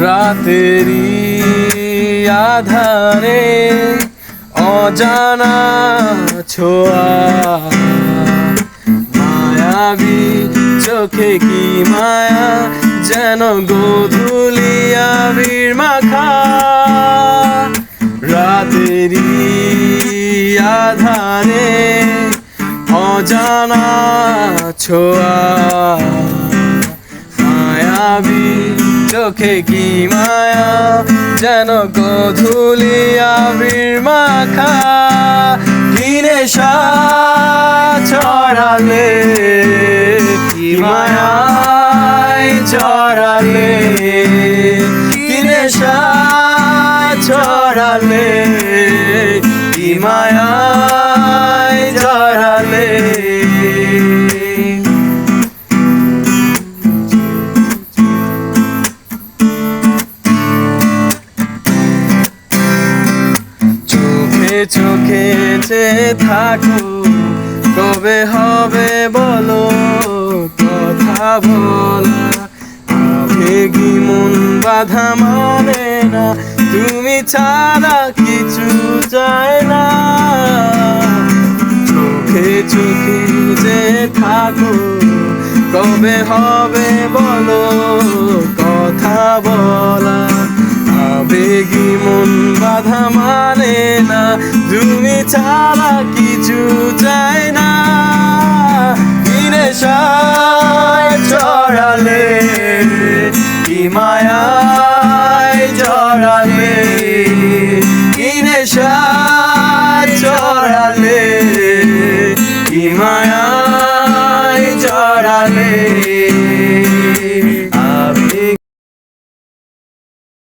রাতেরই আধারে অজানা ছোয়া। মায়াবী চোখে কি মায়া যেন গোধূলি আবির মাখা? রাতেরই আধারে অজানা ছোয়া। মায়াবী চোখে কি মায়া? যেন গধুলি আবির মাখা। কি নেশা ছড়ালে? কি মায়ায় ছড়ালে? কি নেশা ছড়ালে? চোখে চোখে যে থাকো কবে হবে বলো, কথা বলা। মন বাধা মানে না, তুমি ছাড়া কিছু চায় না। চোখে চোখে যে থাকো কবে হবে বলো, কথা বলা। আবেগি মন বাধা মানে তুমি ছাড়া কিছু চাই না। চড়ালে কি মায়ায় জড়ালে